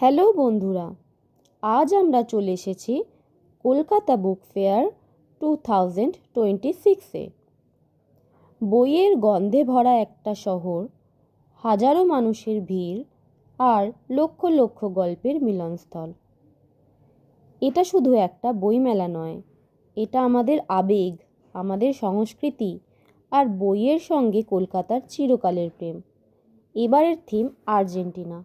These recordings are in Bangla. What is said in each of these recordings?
হ্যালো বন্ধুরা, আজ আমরা চলে এসেছি Kolkata book fair two thousand twenty সিক্সে। বইয়ের গন্ধে ভরা একটা শহর, হাজারো মানুষের ভিড় আর লক্ষ লক্ষ গল্পের মিলনস্থল। এটা শুধু একটা বইমেলা নয়, এটা আমাদের আবেগ, আমাদের সংস্কৃতি আর বইয়ের সঙ্গে কলকাতার চিরকালের প্রেম। এবারের থিম আর্জেন্টিনা।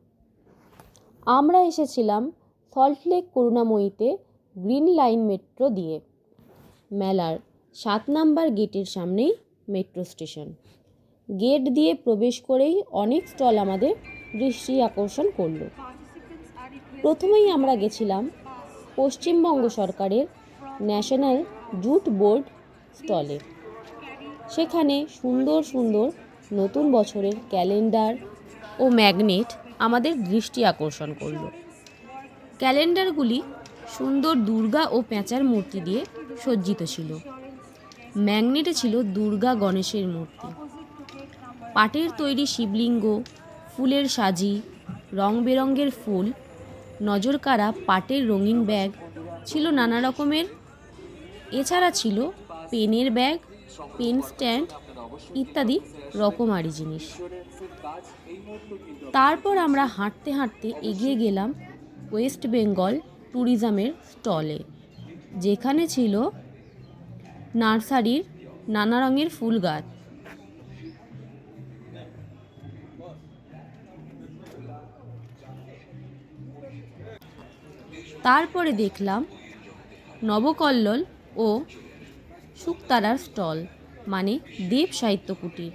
আমরা এসেছিলাম সল্টলেক করুণাময়ীতে গ্রিন লাইন মেট্রো দিয়ে। মেলার সাত নাম্বার গেটের সামনেই মেট্রো স্টেশন। গেট দিয়ে প্রবেশ করেই অনেক স্টল আমাদের দৃষ্টি আকর্ষণ করল। প্রথমেই আমরা গেছিলাম পশ্চিমবঙ্গ সরকারের ন্যাশনাল জুট বোর্ড স্টলে। সেখানে সুন্দর সুন্দর নতুন বছরের ক্যালেন্ডার ও ম্যাগনেট আমাদের দৃষ্টি আকর্ষণ করল। ক্যালেন্ডারগুলি সুন্দর দুর্গা ও পেঁচার মূর্তি দিয়ে সজ্জিত ছিল। ম্যাগনেটে ছিল দুর্গা গণেশের মূর্তি। পাটের তৈরি শিবলিঙ্গ, ফুলের সাজি রং বেরঙের ফুল নজর নজরকাড়া, পাটের রঙিন ব্যাগ ছিল নানা রকমের। এছাড়া ছিল পেনের ব্যাগ, পেন স্ট্যান্ড ইত্যাদি রকমারি জিনিস। তারপর আমরা হাঁটতে হাঁটতে এগিয়ে গেলাম ওয়েস্ট বেঙ্গল ট্যুরিজমের স্টলে, যেখানে ছিল নার্সারির নানা রঙের ফুল গাছ। তারপরে দেখলাম নবকল্লোল ও শুকতারার স্টল মানে দেব সাহিত্য কুটির।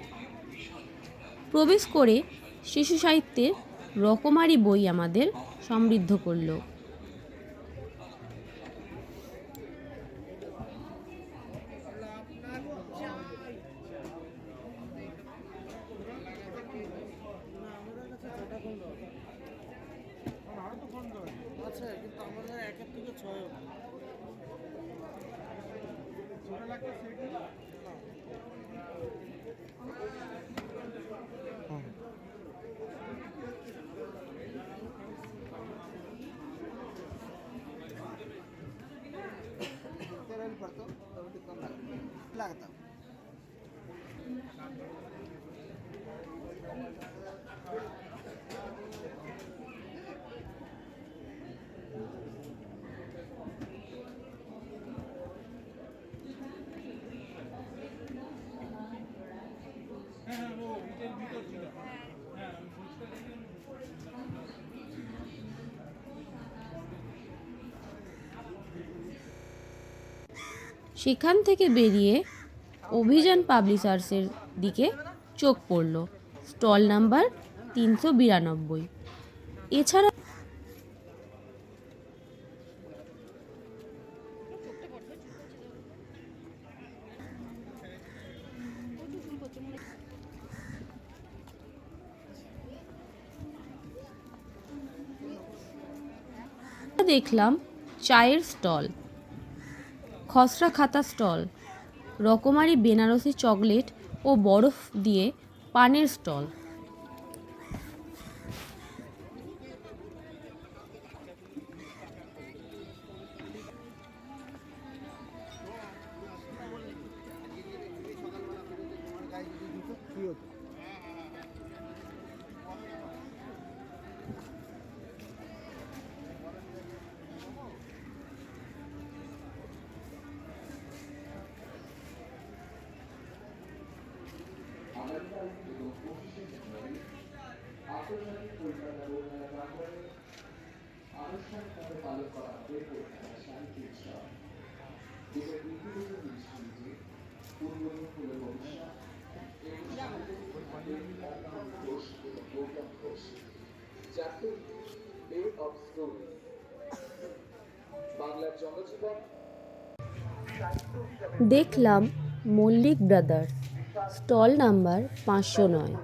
প্রবেশ করে শিশু সাহিত্যের রকমারি বই আমাদের সমৃদ্ধ করল। সেখান থেকে বেরিয়ে অভিযান পাবলিশার্সের দিকে চোখ পড়ল। স্টল নাম্বার তিনশো বিরানব্বই। এছাড়া দেখলাম চায়ের স্টল। খসড়া খাতা স্টল রকমারি বেনারসি চকলেট ও বরফ দিয়ে পানের স্টল। দেখলাম মল্লিক ব্রাদার্স, স্টল নাম্বার পাঁচশো নয়।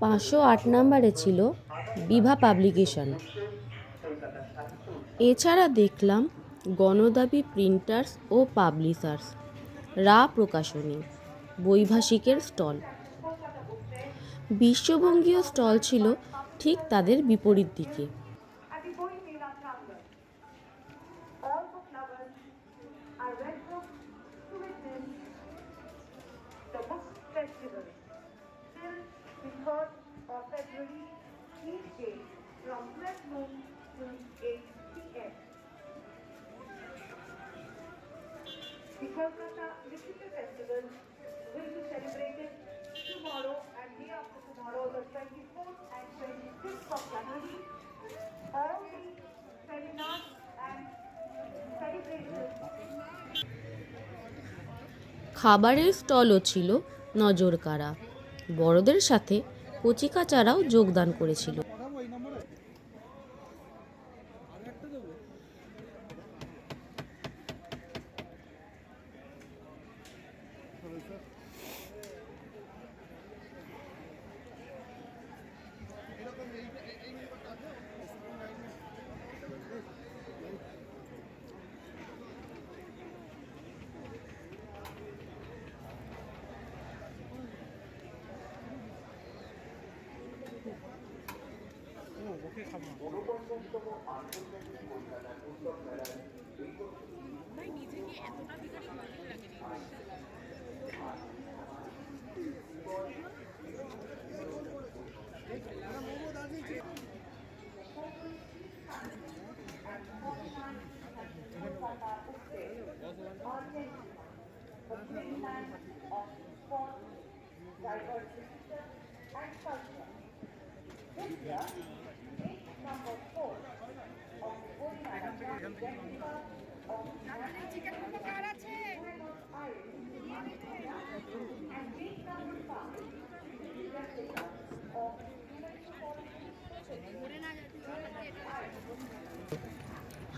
পাঁচশো আট নাম্বারে ছিল বিভা পাবলিকেশন। এছাড়া দেখলাম গণদাবি প্রিন্টার্স ও পাবলিশার্স, রা প্রকাশনী, বৈভাষিকের স্টল। বিশ্ববঙ্গীয় স্টল ছিল ঠিক তাদের বিপরীত দিকে। খাবারের স্টলও ছিল নজর কাড়া বড়দের সাথে কচিকাচারাও যোগদান করেছিল।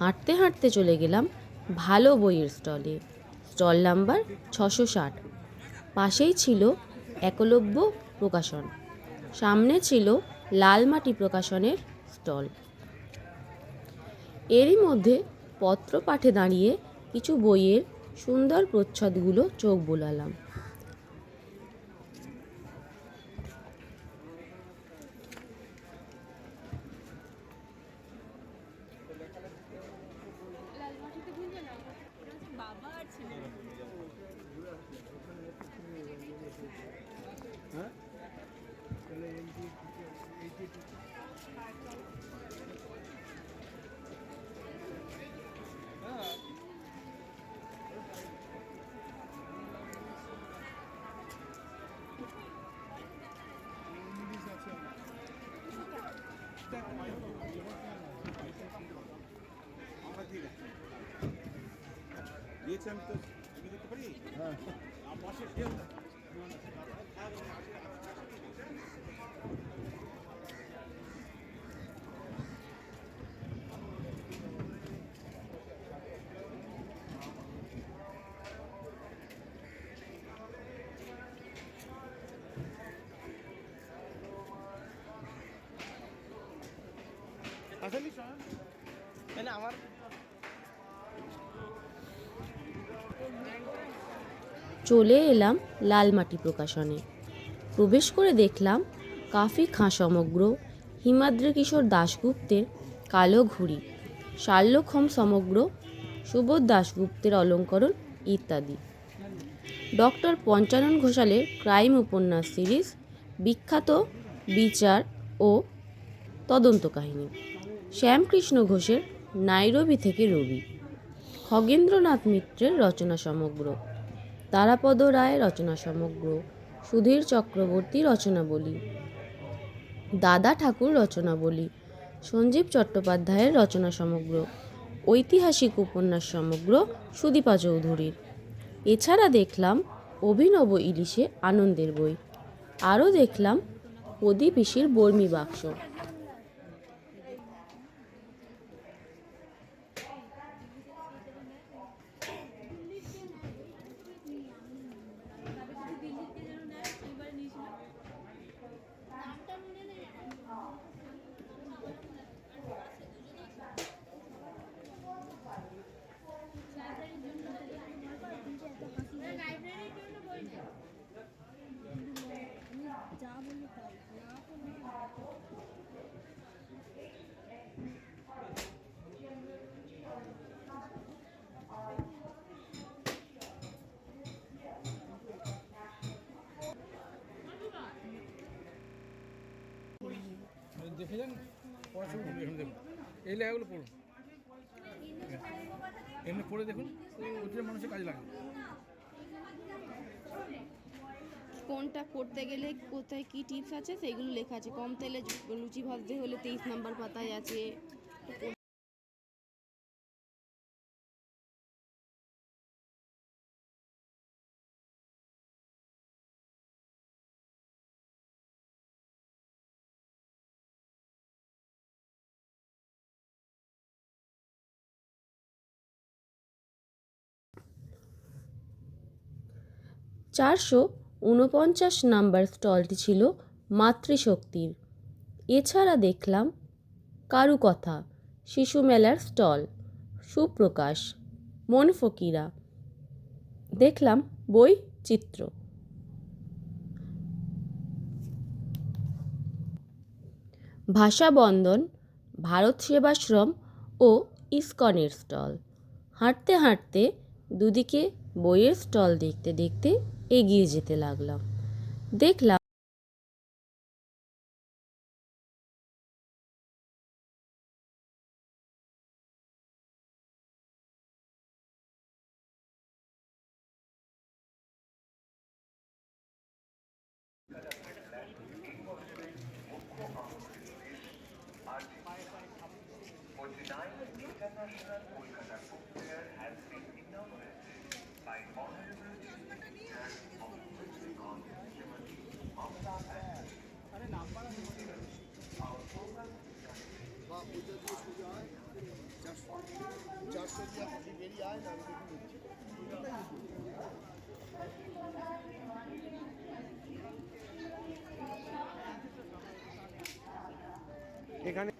হাঁটতে হাঁটতে চলে গেলাম ভালো বইয়ের স্টলে। স্টল নাম্বার ছশো ষাট। পাশেই ছিল একলব্য প্রকাশন। সামনে ছিল লালমাটি প্রকাশনের স্টল। এরই মধ্যে পত্র পাঠে দাঁড়িয়ে কিছু বইয়ের সুন্দর প্রচ্ছদগুলো চোখ বোলালাম। দিয়েছি আমি তো তুমি দেখতে পারি? হ্যাঁ। পাশে আসলে আমার চলে এলাম লালমাটি প্রকাশনে। প্রবেশ করে দেখলাম কাফি খাঁ সমগ্র হিমাদ্রি কিশোর দাশগুপ্তের কালো ঘুড়ি শার্লক সমগ্র সুবোধ দাশগুপ্তের অলঙ্করণ ইত্যাদি। ডক্টর পঞ্চানন ঘোষালের ক্রাইম উপন্যাস সিরিজ বিখ্যাত বিচার ও তদন্ত কাহিনী শ্যামকৃষ্ণ ঘোষের নাইরবি থেকে রবি। খগেন্দ্রনাথ মিত্রের রচনা সমগ্র। তারাপদ রায় রচনা সমগ্র। সুধীর চক্রবর্তী রচনাবলী। দাদা ঠাকুর রচনাবলী। সঞ্জীব চট্টোপাধ্যায়ের রচনা সমগ্র। ঐতিহাসিক উপন্যাস সমগ্র সুদীপা চৌধুরীর। এছাড়া দেখলাম অভিনব ইলিশে আনন্দের বই। আরও দেখলাম প্রদীপ পিসির বর্মি বাক্স। দেখে যান এই লেখাগুলো পড়ুন। এমনি পড়ে দেখুন, প্রতিটা মানুষের কাজে লাগে। কোনটা করতে গেলে কোথায় কি টিপস আছে, সেগুলো লেখা আছে। কম তেলে লুচি ভাজতে হলে তেইশ নাম্বার পাতায় আছে। চারশো উনপঞ্চাশ নাম্বার স্টলটি ছিল মাতৃশক্তির। এছাড়া দেখলাম কারুকথা, শিশু মেলার স্টল, সুপ্রকাশ মনফকিরা দেখলাম বই, চিত্র। ভাষাবন্ধন ভারত সেবাশ্রম ও ইস্কনের স্টল। হাঁটতে হাঁটতে দুদিকে বইয়ের স্টল দেখতে দেখতে এগিয়ে যেতে লাগলাম। দেখলাম এখানে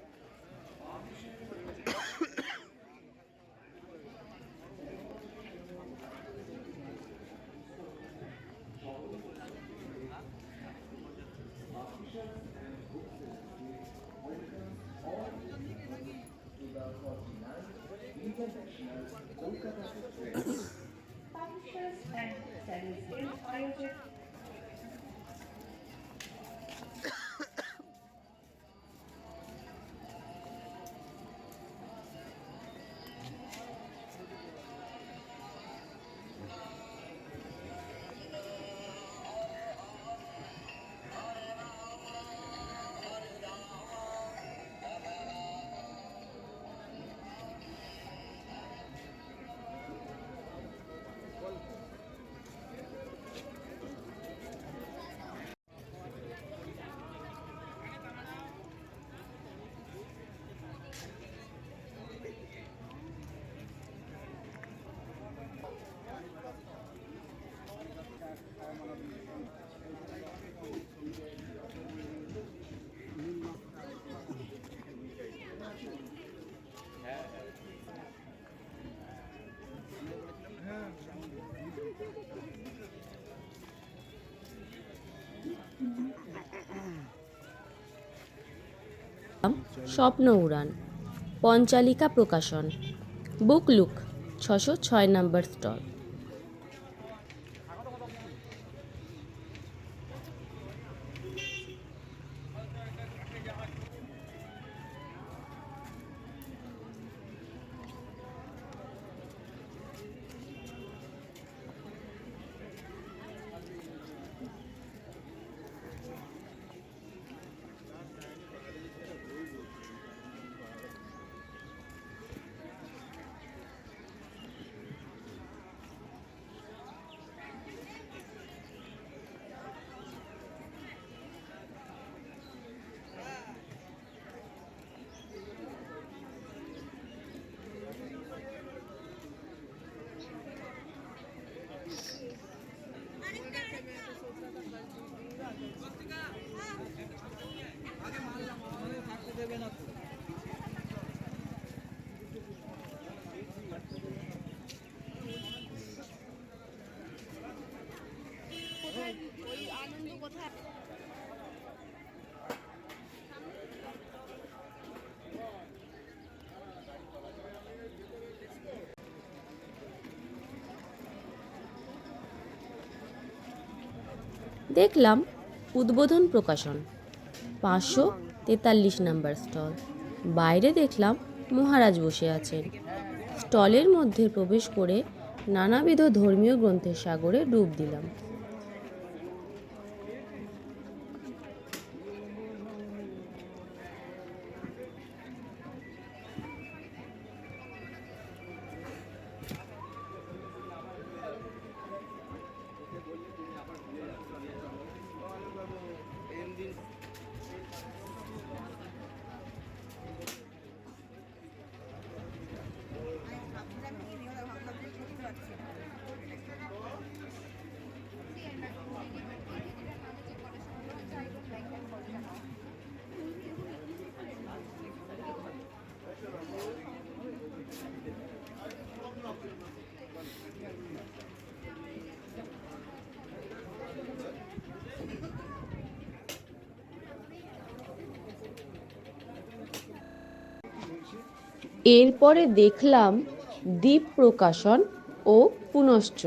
স্বপ্ন উড়ান পঞ্চালিকা প্রকাশন বুক লুক ছশো ছয় নম্বর স্টল। দেখলাম উদ্বোধন প্রকাশন, পাঁচশো তেতাল্লিশ নাম্বার স্টল। বাইরে দেখলাম মহারাজ বসে আছেন। স্টলের মধ্যে প্রবেশ করে নানাবিধ ধর্মীয় গ্রন্থের সাগরে ডুব দিলাম। এরপরে দেখলাম দ্বীপ প্রকাশন ও পুনশ্চ।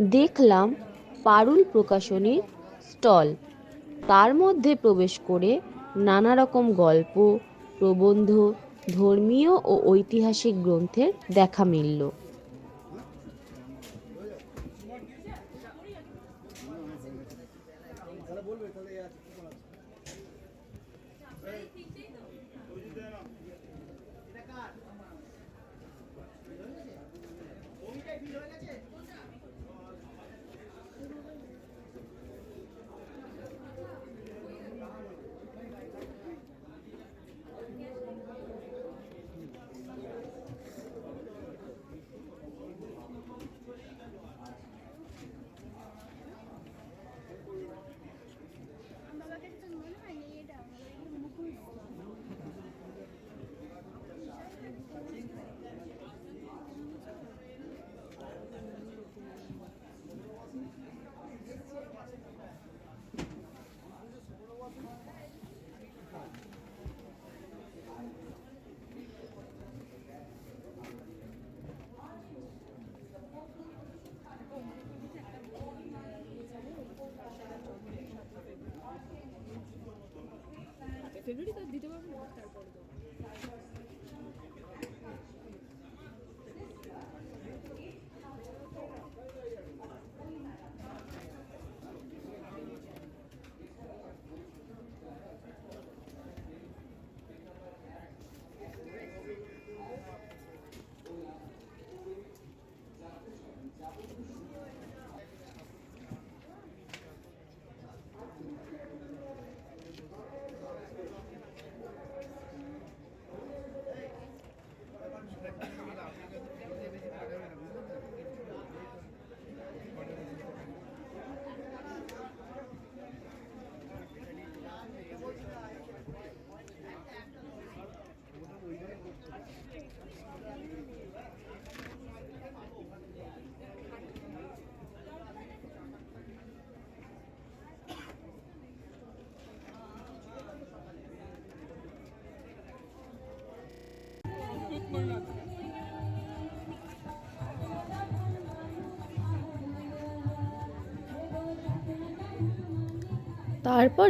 দেখলাম পারুল প্রকাশনীর স্টল। তার মধ্যে প্রবেশ করে নানা রকম গল্প, প্রবন্ধ, ধর্মীয় ও ঐতিহাসিক গ্রন্থের দেখা মিলল। তারপর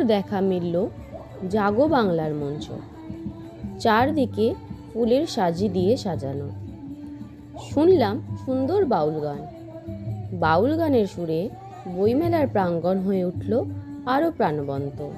দেখা মিলল জাগো বাংলার মঞ্চ। চারদিকে ফুলের সাজি দিয়ে সাজানো। শুনলাম সুন্দর বাউল গান। বাউল গানের সুরে বইমেলার প্রাঙ্গণ হয়ে উঠল আরও প্রাণবন্ত।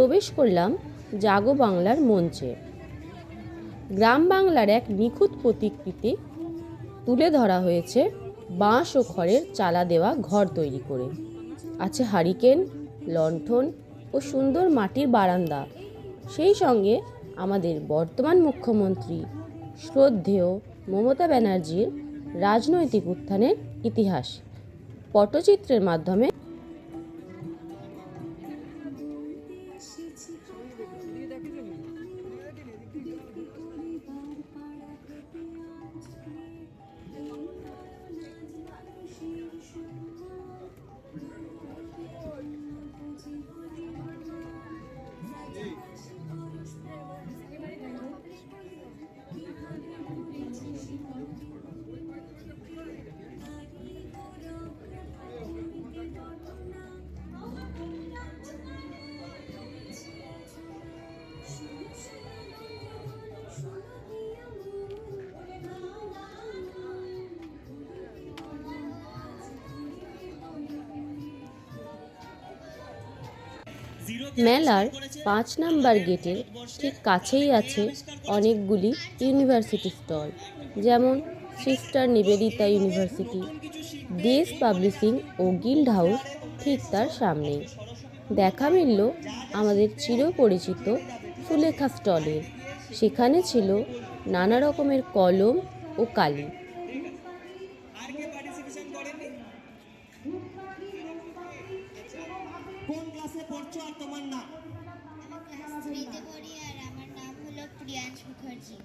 প্রবেশ করলাম জাগো বাংলার মঞ্চে। গ্রাম বাংলার এক নিখুঁত প্রতিকৃতি তুলে ধরা হয়েছে বাঁশ ও খড়ের চালা দেওয়া ঘর তৈরি করে। আছে হারিকেন, লণ্ঠন ও সুন্দর মাটির বারান্দা। সেই সঙ্গে আমাদের বর্তমান মুখ্যমন্ত্রী শ্রদ্ধেয় মমতা ব্যানার্জির রাজনৈতিক উত্থানের ইতিহাস। পটচিত্রের মাধ্যমে মেলার পাঁচ নাম্বার গেটের ঠিক কাছেই আছে অনেকগুলি ইউনিভার্সিটি স্টল, যেমন sister Nivedita university, Dey's publishing ও গিল্ড হাউস ঠিক তার সামনেই। দেখা মিলল আমাদের চিরপরিচিত সুলেখা স্টলের। সেখানে ছিল নানা রকমের কলম ও কালি। ক্লাসে পড়ছো আর তোমার নাম আমি ক্লাস থ্রিতে পড়ি আর আমার নাম হলো Priyansh Mukherjee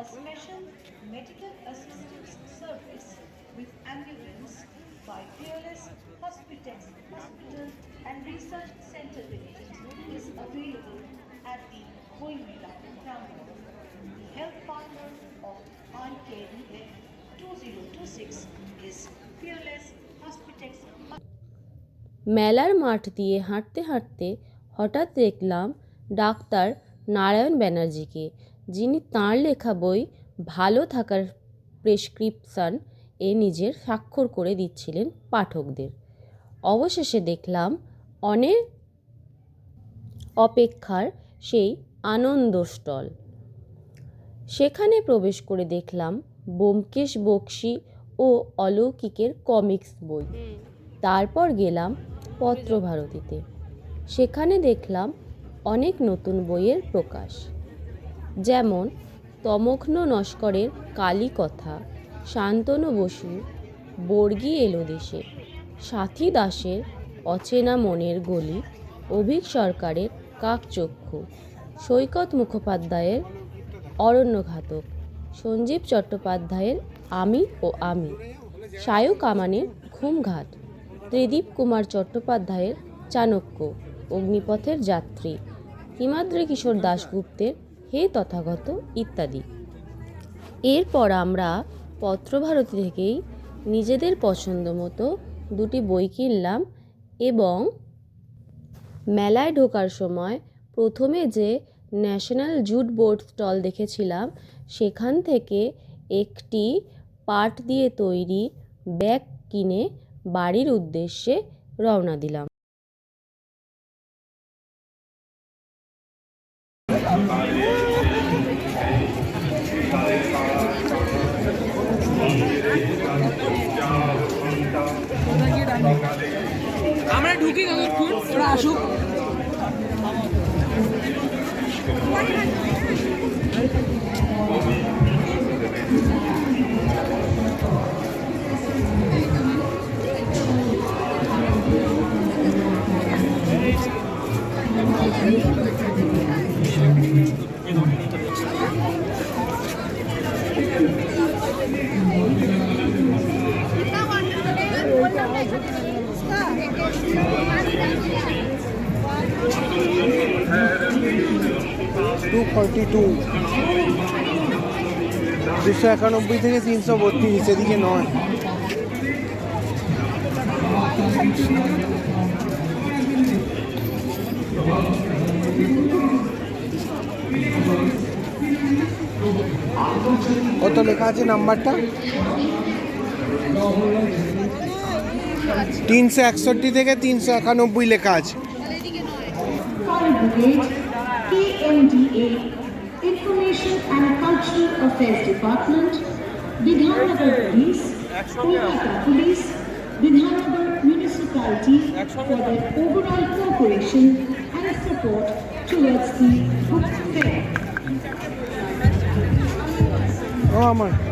A special medical assistance service with ambulance by Fearless Hospitals Hospital and Research Center Limited is available at the Koimila ground. The health partner of IKDF 2026 is Fearless Hospitals মেলার মাঠ দিয়ে হাঁটতে হাঁটতে হঠাৎ দেখলাম ডাক্তার নারায়ণ ব্যানার্জিকে, যিনি তাঁর লেখা বই ভালো থাকার প্রেসক্রিপশন এ নিজের স্বাক্ষর করে দিচ্ছিলেন পাঠকদের। অবশেষে দেখলাম অনেক অপেক্ষার সেই আনন্দ স্টল। সেখানে প্রবেশ করে দেখলাম ব্যোমকেশ বক্সি ও অলৌকিকের কমিক্স বই। তারপর গেলাম পত্রভারতীতে। সেখানে দেখলাম অনেক নতুন বইয়ের প্রকাশ। যেমন তমঘ্ন নস্করের কালী কথা শান্তনু বসু বর্গী এলো দেশে সাথী দাসের অচেনা মনের গলি অভিক সরকারের কাকচক্ষু সৈকত মুখোপাধ্যায়ের অরণ্যঘাতক সঞ্জীব চট্টোপাধ্যায়ের আমি ও আমি। সায়ু কামানের ঘুমঘাট ত্রিদীপ কুমার চট্টোপাধ্যায়ের চাণক্য, অগ্নিপথের যাত্রী, হিমাদ্রি কিশোর দাশগুপ্তের হে তথাগত ইত্যাদি। এরপর আমরা পত্রভারতী থেকেই নিজেদের পছন্দ মতো দুটি বই কিনলাম এবং মেলায় ঢোকার সময় প্রথমে যে ন্যাশনাল জুট বোর্ড স্টল দেখেছিলাম, সেখান থেকে একটি পাট দিয়ে তৈরি ব্যাগ কিনে বাড়ির উদ্দেশ্যে রওনা দিলাম। আমরা ঢুকি আসুক। ফর্টি টু দুশো একানব্বই থেকে তিনশো বত্রিশ, এদিকে নয়। কত লেখা আছে নাম্বারটা? তিনশো একষট্টি থেকে তিনশো একানব্বই লেখা আছে। IMDA, Information and Cultural Affairs Department, Bidhanagar Police, Kolkata Police, Bidhanagar Municipality for their overall cooperation and support towards the book fair. Oh, my.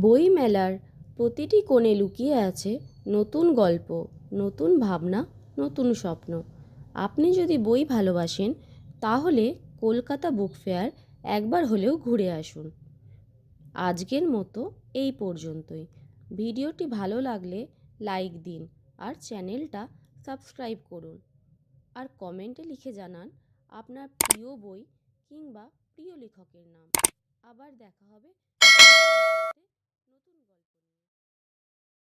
বই মেলার প্রতিটি কোণে লুকিয়ে আছে নতুন গল্প, নতুন ভাবনা, নতুন স্বপ্ন। আপনি যদি বই ভালোবাসেন, তাহলে কলকাতা বুক ফেয়ার একবার হলেও ঘুরে আসুন। আজকের মতো এই পর্যন্তই। ভিডিওটি ভালো লাগলে লাইক দিন আর চ্যানেলটা সাবস্ক্রাইব করুন। আর কমেন্টে লিখে জানান আপনার প্রিয় বই কিংবা প্রিয় লেখকের নাম। আবার দেখা হবে